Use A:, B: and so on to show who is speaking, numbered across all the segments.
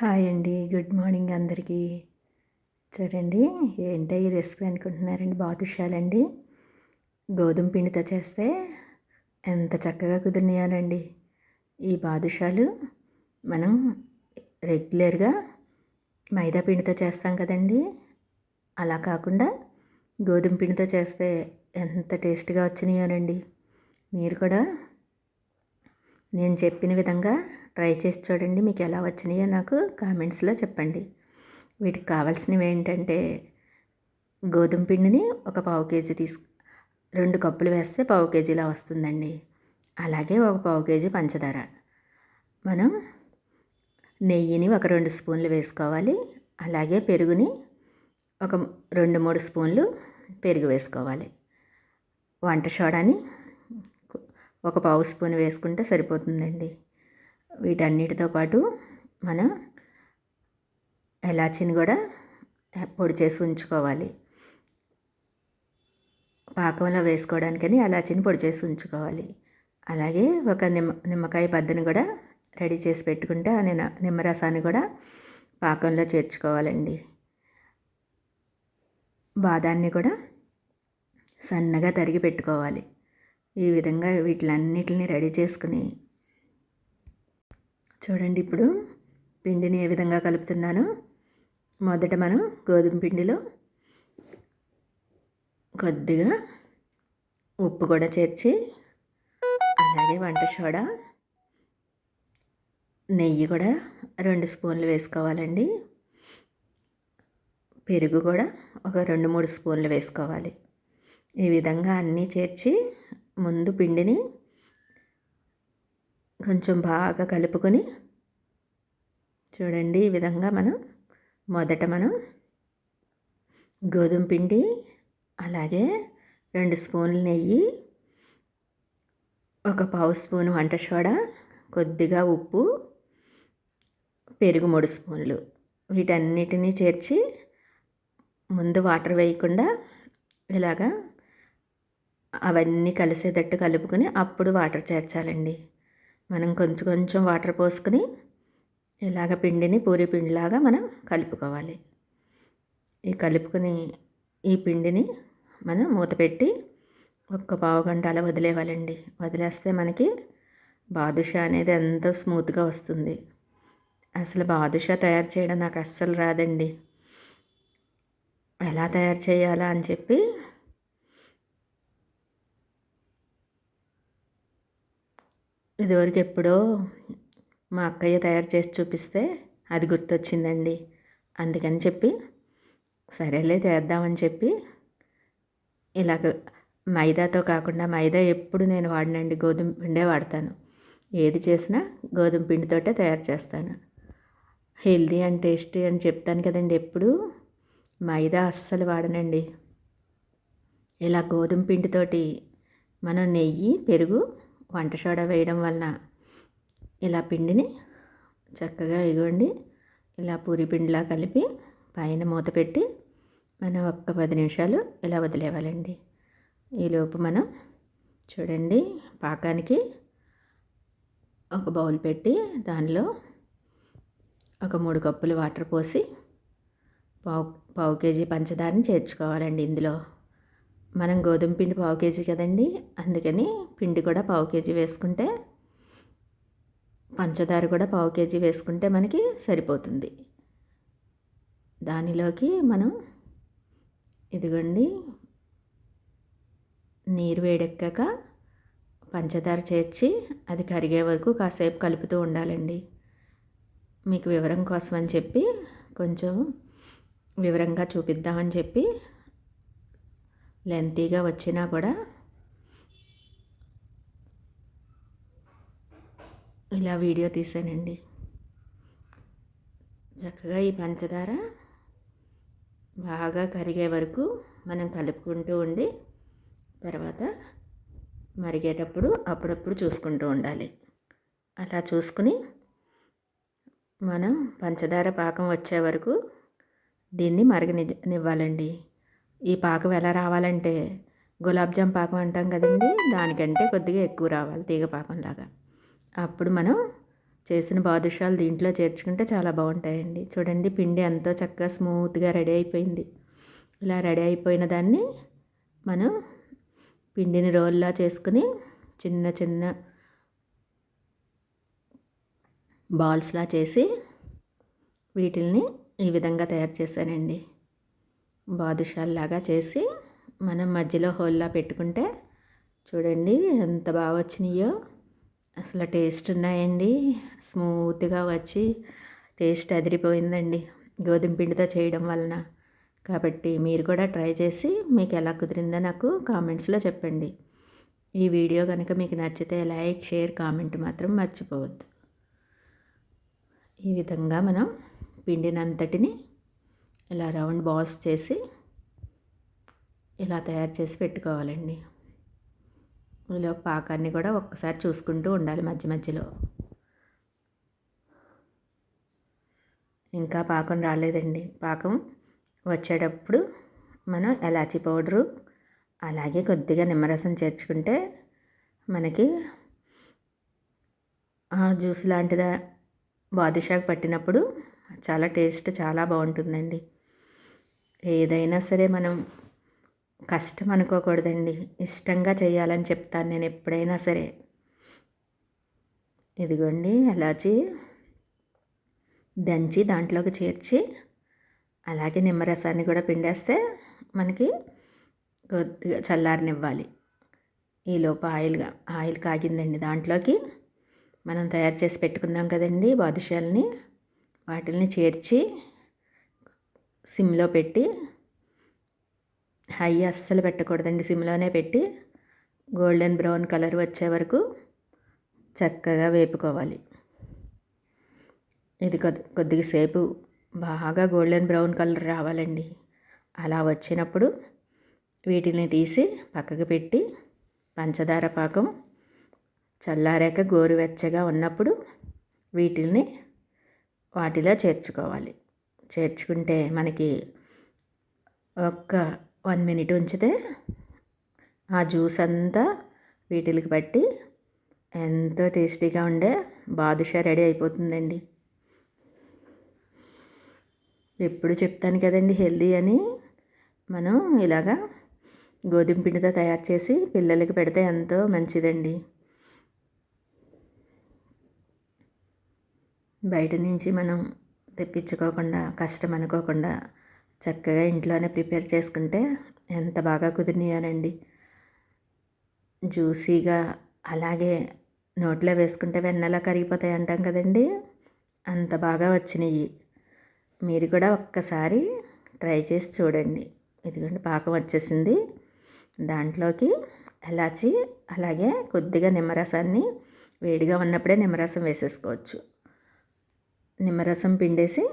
A: Hi అండి. Good morning అందరికీ. చూడండి ఏంటో ఈ రెసిపీ అనుకుంటున్నారండి బాదుషాలండి గోధుమ పిండితో చేస్తే ఎంత చక్కగా కుదిరినాయనండి ఈ బాదుషాలు మనం రెగ్యులర్గా మైదా పిండితో చేస్తాం కదండి. అలా కాకుండా గోధుమ పిండితో చేస్తే ఎంత టేస్ట్గా వచ్చినాయోనండి. మీరు కూడా నేను చెప్పిన విధంగా ట్రై చేసి చూడండి మీకు ఎలా వచ్చినాయో నాకు కామెంట్స్లో చెప్పండి. వీటికి కావాల్సినవి ఏంటంటే గోధుమ పిండిని ఒక పావు కేజీ తీసు రెండు కప్పులు వేస్తే పావు కేజీలా వస్తుందండి. అలాగే ఒక పావు కేజీ పంచదార. మనం నెయ్యిని ఒక రెండు స్పూన్లు వేసుకోవాలి. అలాగే పెరుగుని ఒక రెండు మూడు స్పూన్లు పెరుగు వేసుకోవాలి. వంట సోడాని ఒక పావు స్పూన్ వేసుకుంటే సరిపోతుందండి. వీటన్నిటితో పాటు మనం ఎలాచిని కూడా పొడి చేసి ఉంచుకోవాలి. పాకంలో వేసుకోవడానికని ఎలాచిని పొడి చేసి ఉంచుకోవాలి. అలాగే ఒక నిమ్మ నిమ్మకాయ బద్దని కూడా రెడీ చేసి పెట్టుకుంటే ఆ నిన్న నిమ్మరసాన్ని కూడా పాకంలో చేర్చుకోవాలండి. బాదాన్ని కూడా సన్నగా తరిగి పెట్టుకోవాలి. ఈ విధంగా వీటిలన్నిటిని రెడీ చేసుకుని చూడండి ఇప్పుడు పిండిని ఏ విధంగా కలుపుతున్నాను. మొదట మనం గోధుమ పిండిలో కొద్దిగా ఉప్పు కూడా చేర్చి అలాగే వంట సోడా నెయ్యి కూడా రెండు స్పూన్లు వేసుకోవాలండి. పెరుగు కూడా ఒక రెండు మూడు స్పూన్లు వేసుకోవాలి. ఈ విధంగా అన్నీ చేర్చి ముందు పిండిని కొంచెం బాగా కలుపుకొని చూడండి ఈ విధంగా మనం మొదట మనం గోధుమ పిండి అలాగే రెండు స్పూన్లు నెయ్యి ఒక పావు స్పూన్ వంట సోడా కొద్దిగా ఉప్పు పెరుగు మూడు స్పూన్లు. వీటన్నిటినీ చేర్చి ముందు వాటర్ వేయకుండా ఇలాగా అవన్నీ కలిసేటట్టు కలుపుకొని అప్పుడు వాటర్ చేర్చాలండి. మనం కొంచెం కొంచెం వాటర్ పోసుకొని ఇలాగ పిండిని పూరి పిండిలాగా మనం కలుపుకోవాలి. ఈ కలుపుకుని ఈ పిండిని మనం మూత పెట్టి ఒక్క పావు గంట అలా వదిలేవాలండి. వదిలేస్తే మనకి బాదుషా అనేది ఎంతో స్మూత్గా వస్తుంది. అసలు బాదుషా తయారు చేయడం నాకు అస్సలు రాదండి. ఎలా తయారు చేయాలా అని చెప్పి ఇదివరకు ఎప్పుడో మా అక్కయ్య తయారు చేసి చూపిస్తే అది గుర్తొచ్చిందండి. అందుకని చెప్పి సరేలే చేద్దామని చెప్పి ఇలాగ మైదాతో కాకుండా మైదా ఎప్పుడు నేను వాడినండి. గోధుమ పిండే వాడతాను. ఏది చేసినా గోధుమ పిండితోటే తయారు చేస్తాను. హెల్దీ అండ్ టేస్టీ అని చెప్తాను కదండి ఎప్పుడు. మైదా అస్సలు వాడనండి. ఇలా గోధుమ పిండితోటి మనం నెయ్యి పెరుగు వంట సోడా వేయడం వలన ఇలా పిండిని చక్కగా ఇగోండి. ఇలా పూరి పిండిలా కలిపి పైన మూత పెట్టి మనం ఒక్క పది నిమిషాలు ఇలా వదిలేవాలండి. ఈలోపు మనం చూడండి పాకానికి ఒక బౌల్ పెట్టి దానిలో ఒక మూడు కప్పులు వాటర్ పోసి పావు పావు కేజీ పంచదారని చేర్చుకోవాలండి ఇందులో. మనం గోధుమ పిండి పావు కేజీ కదండి. అందుకని పిండి కూడా పావు కేజీ వేసుకుంటే పంచదార కూడా పావు కేజీ వేసుకుంటే మనకి సరిపోతుంది. దానిలోకి మనం ఇదిగోండి నీరు వేడెక్కాక పంచదార చేర్చి అది కరిగే వరకు కాసేపు కలుపుతూ ఉండాలండి. మీకు వివరం కోసం అని చెప్పి కొంచెం వివరంగా చూపిద్దామని చెప్పి లెంతీగా వచ్చినా కూడా ఇలా వీడియో తీసానండి. చక్కగా ఈ పంచదార బాగా కరిగే వరకు మనం కలుపుకుంటూ ఉండి తర్వాత మరిగేటప్పుడు అప్పుడప్పుడు చూసుకుంటూ ఉండాలి. అలా చూసుకుని మనం పంచదార పాకం వచ్చే వరకు దీన్ని మరగనివ్వాలండి ఈ పాకం ఎలా రావాలంటే గులాబ్జామ్ పాకం అంటాం కదండి దానికంటే కొద్దిగా ఎక్కువ రావాలి తీగ పాకంలాగా. అప్పుడు మనం చేసిన బాదుషాలు దీంట్లో చేర్చుకుంటే చాలా బాగుంటాయండి. చూడండి పిండి ఎంతో చక్కగా స్మూత్గా రెడీ అయిపోయింది. ఇలా రెడీ అయిపోయిన దాన్ని మనం పిండిని రోల్లా చేసుకుని చిన్న చిన్న బాల్స్లా చేసి వీటిల్ని ఈ విధంగా తయారు చేశానండి. బాదుషాల్లాగా చేసి మనం మధ్యలో హోల్లా పెట్టుకుంటే చూడండి ఎంత బాగా వచ్చినాయో. అసలు టేస్ట్ ఉన్నాయండి. స్మూత్గా వచ్చి టేస్ట్ అదిరిపోయిందండి. గోధుమ పిండితో చేయడం వలన. కాబట్టి మీరు కూడా ట్రై చేసి మీకు ఎలా కుదిరిందో నాకు కామెంట్స్లో చెప్పండి. ఈ వీడియో కనుక మీకు నచ్చితే లైక్ షేర్ కామెంట్ మాత్రం మర్చిపోవద్దు. ఈ విధంగా మనం పిండినంతటిని ఇలా రౌండ్ బాల్స్ చేసి ఇలా తయారు చేసి పెట్టుకోవాలండి. ఇలా పాకాన్ని కూడా ఒక్కసారి చూసుకుంటూ ఉండాలి మధ్య మధ్యలో. ఇంకా పాకం రాలేదండి. పాకం వచ్చేటప్పుడు మనం ఎలాచి పౌడరు అలాగే కొద్దిగా నిమ్మరసం చేర్చుకుంటే మనకి జ్యూస్ లాంటిదా బాదుషాకు పట్టినప్పుడు చాలా టేస్ట్ చాలా బాగుంటుందండి. ఏదైనా సరే మనం కష్టం అనుకోకూడదండి. ఇష్టంగా చేయాలని చెప్తాను నేను ఎప్పుడైనా సరే. ఇదిగోండి ఎలాచి దంచి దాంట్లోకి చేర్చి అలాగే నిమ్మరసాన్ని కూడా పిండేస్తే మనకి కొద్దిగా చల్లారనివ్వాలి. ఈలోపు ఆయిల్గా ఆయిల్ కాగిందండి దాంట్లోకి. మనం తయారు చేసి పెట్టుకున్నాం కదండి బాదుషాలని. వాటిల్ని చేర్చి సిమ్లో పెట్టి హై అస్సలు పెట్టకూడదండి సిమ్లోనే పెట్టి గోల్డెన్ బ్రౌన్ కలర్ వచ్చే వరకు చక్కగా వేపుకోవాలి. ఇది కొద్ది కొద్దిగా సేపు బాగా గోల్డెన్ బ్రౌన్ కలర్ రావాలండి. అలా వచ్చినప్పుడు వీటిని తీసి పక్కకు పెట్టి పంచదార పాకం చల్లారాక గోరువెచ్చగా ఉన్నప్పుడు వీటిని వాటిలో చేర్చుకోవాలి. చేర్చుకుంటే మనకి ఒక్క వన్ మినిట్ ఉంచితే ఆ జ్యూస్ అంతా వీటికి పట్టి ఎంతో టేస్టీగా ఉండే బాదుషా రెడీ అయిపోతుందండి. ఎప్పుడు చెప్తాను కదండి హెల్దీ అని. మనం ఇలాగా గోధుమ పిండితో తయారు చేసి పిల్లలకి పెడితే ఎంతో మంచిదండి. బయట నుంచి మనం తెప్పించుకోకుండా కష్టం అనుకోకుండా చక్కగా ఇంట్లోనే ప్రిపేర్ చేసుకుంటే ఎంత బాగా కుదిరినాయనండి. జ్యూసీగా అలాగే నోట్లో వేసుకుంటే వెన్నెలా కరిగిపోతాయి అంటాం కదండి. అంత బాగా వచ్చినాయి. మీరు కూడా ఒక్కసారి ట్రై చేసి చూడండి. ఇదిగోండి పాకం వచ్చేసింది. దాంట్లోకి ఎలాచి అలాగే కొద్దిగా నిమ్మరసాన్ని వేడిగా ఉన్నప్పుడే నిమ్మరసం వేసేసుకోవచ్చు. నిమ్మరసం పిండేసి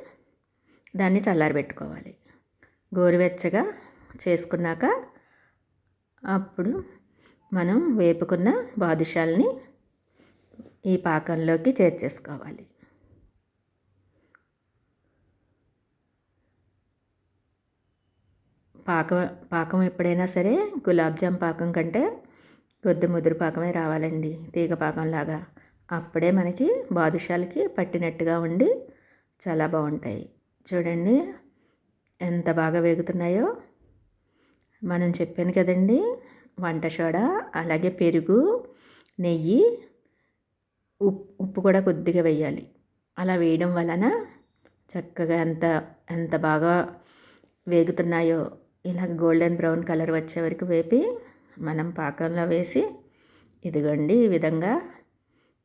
A: దాన్ని చల్లారబెట్టుకోవాలి. గోరువెచ్చగా చేసుకున్నాక అప్పుడు మనం వేపుకున్న బాదుషాల్ని ఈ పాకంలోకి చేర్చేసుకోవాలి. పాకం పాకం ఎప్పుడైనా సరే గులాబ్జామ్ పాకం కంటే కొద్ది ముదురు పాకమే రావాలండి. తీగ పాకంలాగా. అప్పుడే మనకి బాదుషాలకి పట్టినట్టుగా ఉండి చాలా బాగుంటాయి. చూడండి ఎంత బాగా వేగుతున్నాయో. మనం చెప్పాను కదండి వంట సోడా అలాగే పెరుగు నెయ్యి ఉప్పు ఉప్పు కూడా కొద్దిగా వేయాలి. అలా వేయడం వలన చక్కగా ఎంత ఎంత బాగా వేగుతున్నాయో ఇలా గోల్డెన్ బ్రౌన్ కలర్ వచ్చే వరకు వేపి మనం పాకంలో వేసి ఇదిగోండి ఈ విధంగా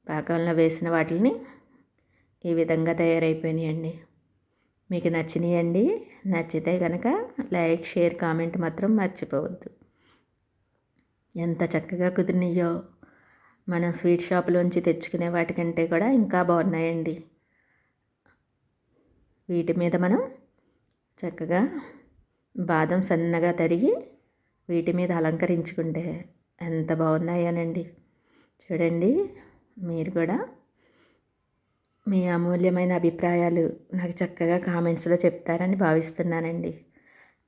A: పాకంలో వేసిన వాటిని ఈ విధంగా తయారైపోయినాయండి. మీకు నచ్చినాయండి నచ్చితే కనుక లైక్ షేర్ కామెంట్ మాత్రం మర్చిపోవద్దు. ఎంత చక్కగా కుదిరినాయో. మనం స్వీట్ షాప్లోంచి తెచ్చుకునే వాటికంటే కూడా ఇంకా బాగున్నాయండి. వీటి మీద మనం చక్కగా బాదం సన్నగా తరిగి వీటి మీద అలంకరించుకుంటే ఎంత బాగున్నాయనండి. చూడండి. మీరు కూడా మీ అమూల్యమైన అభిప్రాయాలు నాకు చక్కగా కామెంట్స్లో చెప్తారని భావిస్తున్నానండి.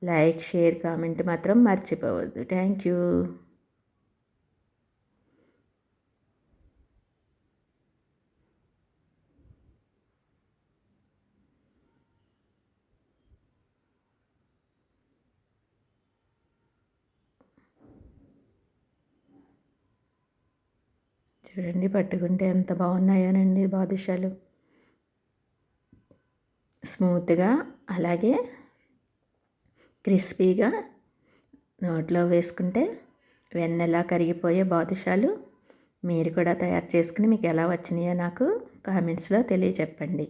A: లైక్ షేర్ కామెంట్ మాత్రం మర్చిపోవద్దు. Thank you. చూడండి పట్టుకుంటే ఎంత బాగున్నాయోనండి బాదుషాలు. స్మూత్గా అలాగే క్రిస్పీగా నోట్లో వేసుకుంటే వెన్నెలా కరిగిపోయే బాదుషాలు మీరు కూడా తయారు చేసుకుని మీకు ఎలా వచ్చినాయో నాకు కామెంట్స్లో తెలియచెప్పండి.